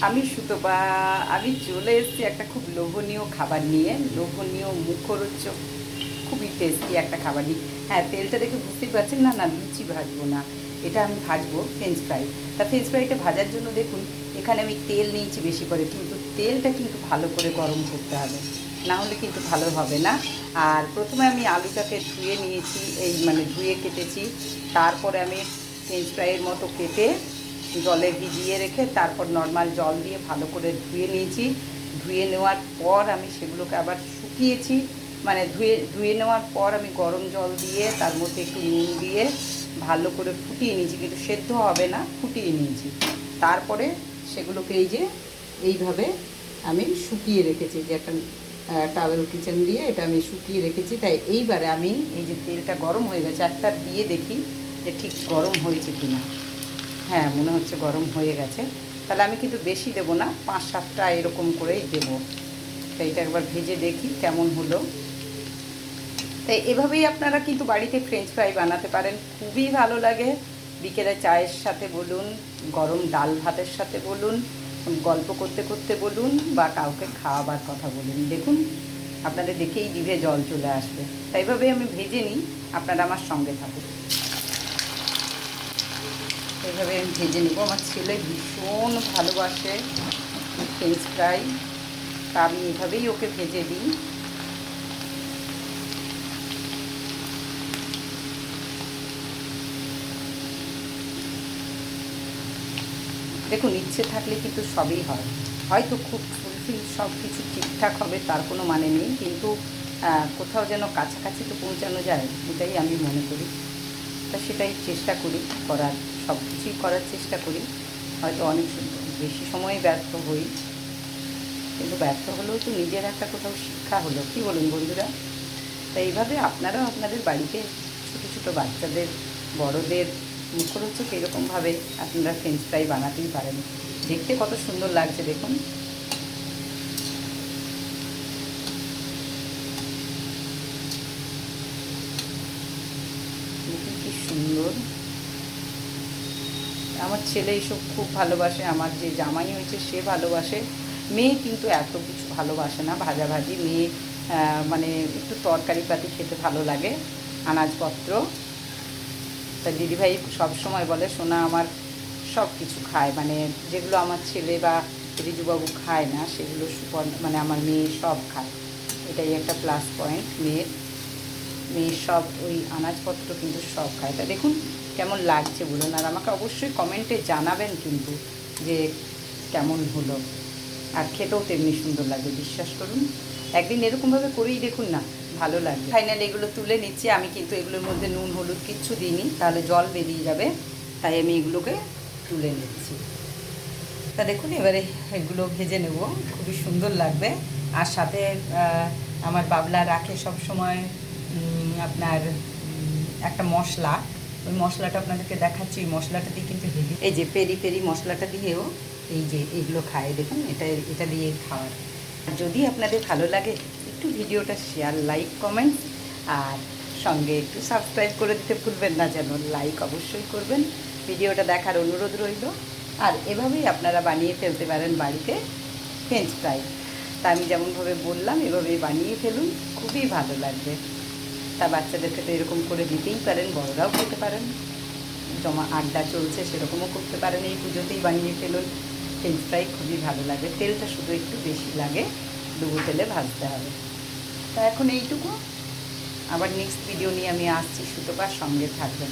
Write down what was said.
আমি সুতপা, আমি চলে এসেছি একটা খুব লোভনীয় খাবার নিয়ে। লোভনীয় মুখরোচক, খুবই টেস্টি একটা খাবার নিয়ে। হ্যাঁ তেলটা দেখে বুঝতেই পারছেন, না না, লুচি ভাজবো না। এটা আমি ভাজবো ফ্রেঞ্চ ফ্রাই তা ফ্রেঞ্চ ফ্রাইটা ভাজার জন্য দেখুন, এখানে আমি তেল নিয়েছি বেশি করে, কিন্তু তেলটা কিন্তু ভালো করে গরম করতে হবে। না হলে কিন্তু ভালো হবে না। আর প্রথমে আমি আলুটাকে ধুয়ে নিয়েছি, এই মানে ধুয়ে কেটেছি। তারপরে আমি ফ্রেঞ্চ ফ্রাইয়ের মতো কেটে জলে ভিজিয়ে রেখে তারপর নর্মাল জল দিয়ে ভালো করে ধুয়ে নিয়েছি। ধুয়ে নেওয়ার পর আমি সেগুলোকে আবার শুকিয়েছি। মানে ধুয়ে ধুয়ে নেওয়ার পর আমি গরম জল দিয়ে তার মধ্যে একটু নুন দিয়ে ভালো করে ফুটিয়ে নিয়েছি। কিন্তু সেদ্ধ হবে না, ফুটিয়ে নিয়েছি। তারপরে সেগুলোকে এই যে এইভাবে আমি শুকিয়ে রেখেছি। যে একটা টাওয়েল কিচেন দিয়ে এটা আমি শুকিয়ে রেখেছি। তাই এইবারে আমি এই যে তেলটা গরম হয়ে গেছে, একটা দিয়ে দেখি যে ঠিক গরম হয়েছে কিনা। হ্যাঁ মনে হচ্ছে গরম হয়ে গেছে। তাহলে আমি কিন্তু বেশি দেবো না, পাঁচ সাতটা এরকম করেই দেবো। তো এটা একবার ভেজে দেখি কেমন হলো। তাই এভাবেই আপনারা কিন্তু বাড়িতে ফ্রেঞ্চ ফ্রাই বানাতে পারেন, খুবই ভালো লাগে। বিকেলে চায়ের সাথে বলুন, গরম ডাল ভাতের সাথে বলুন, গল্প করতে করতে বলুন বা কাউকে খাওয়াবার কথা বলুন। দেখুন, আপনাদের দেখেই জিভে জল চলে আসবে। তাই আমি ভেজে নিই, আপনারা আমার সঙ্গে থাকুন। এইভাবে আমি ভেজে নেব। আমার ছেলে ভীষণ ভালোবাসে ফ্রেঞ্চ ফ্রাই। তা আমি এভাবেই ওকে ভেজে দিই। দেখুন, ইচ্ছে থাকলে কিন্তু সবই হয়। হয়তো খুব ফুলফিল সব কিছু ঠিকঠাক হবে, তার কোনো মানে নেই। কিন্তু কোথাও যেন কাছাকাছি তো পৌঁছানো যায়, এটাই আমি মনে করি। তা সেটাই চেষ্টা করি করার, সব কিছুই করার চেষ্টা করি। হয়তো অনেক বেশি সময় ব্যর্থ হই। কিন্তু ব্যর্থ হলেও তো নিজের একটা কোথাও শিক্ষা হলো। কী বলুন বন্ধুরা? তা এইভাবে আপনারাও আপনাদের বাড়িতে ছোটো ছোটো বাচ্চাদের, বড়দের মুখরোচক এরকমভাবে আপনারা ফ্রেঞ্চ ফ্রাই বানাতেই পারেন। দেখতে কত সুন্দর লাগছে দেখুন দেখুন কি সুন্দর। আমার ছেলে এইসব খুব ভালোবাসে, আমার যে জামাই হয়েছে সে ভালোবাসে। মেয়ে কিন্তু এত কিছু ভালোবাসে না, ভাজাভাজি। মেয়ে মানে একটু তরকারি পাতি খেতে ভালো লাগে, আনাজপত্র। তা দিদিভাই সবসময় বলে, সোনা আমার সব কিছু খায় মানে যেগুলো আমার ছেলে বা রিজুবাবু খায় না, সেগুলো সুপর মানে আমার মেয়ে সব খায়। এটাই একটা প্লাস পয়েন্ট মেয়ের। মেয়ের সব, ওই আনাজপত্র কিন্তু সব খায়। তা দেখুন কেমন লাগছে বলুন, আর আমাকে অবশ্যই কমেন্টে জানাবেন কিন্তু যে কেমন হলো। আর খেতেও তেমনি সুন্দর লাগে, বিশ্বাস করুন। একদিন এরকমভাবে করেই দেখুন না, ভালো লাগবে ফাইনালি এগুলো তুলে নিচ্ছি, আমি কিন্তু এগুলোর মধ্যে নুন, হলুদ কিচ্ছু দিইনি, তাহলে জল বেরিয়ে যাবে, তাই আমি এগুলোকে তুলে নিচ্ছি। তা দেখুন, এবারে এগুলো ভেজে নেব, খুবই সুন্দর লাগবে। আর সাথে আমার বাবলা রাখে সব সময় আপনার একটা মশলা। ওই মশলাটা আপনাদেরকে দেখাচ্ছি ওই মশলাটা দিয়ে কিন্তু হেভি। এই যে পেরি পেরি মশলাটা দিয়েও এই যে এগুলো খায়, দেখুন, এটা এটা দিয়ে খাওয়ার। যদি আপনাদের ভালো লাগে, একটু ভিডিওটা শেয়ার লাইক কমেন্ট আর সঙ্গে একটু সাবস্ক্রাইব করে দিতে ভুলবেন না, যেন লাইক অবশ্যই করবেন। ভিডিওটা দেখার অনুরোধ রইল। আর এভাবেই আপনারা বানিয়ে ফেলতে পারেন বাড়িতে ফ্রেঞ্চ ফ্রাই তা আমি যেমনভাবে বললাম, এভাবেই বানিয়ে ফেলুন, খুবই ভালো লাগবে। তা বাচ্চাদেরকে তো এরকম করে দিতেই পারেন, বড়রাও খেতে পারেন। জমা আড্ডা চলছে, সেরকমও করতে পারেন। এই পুজোতেই বানিয়ে ফেলুন। ফ্রেঞ্চ ফ্রাই খুবই ভালো লাগে। তেলটা শুধু একটু বেশি লাগে ডুবো তেলে ভাজতে হবে। তা এখন এইটুকু। আবার নেক্সট ভিডিও নিয়ে আমি আসছি। সুতোপার সঙ্গে থাকবেন।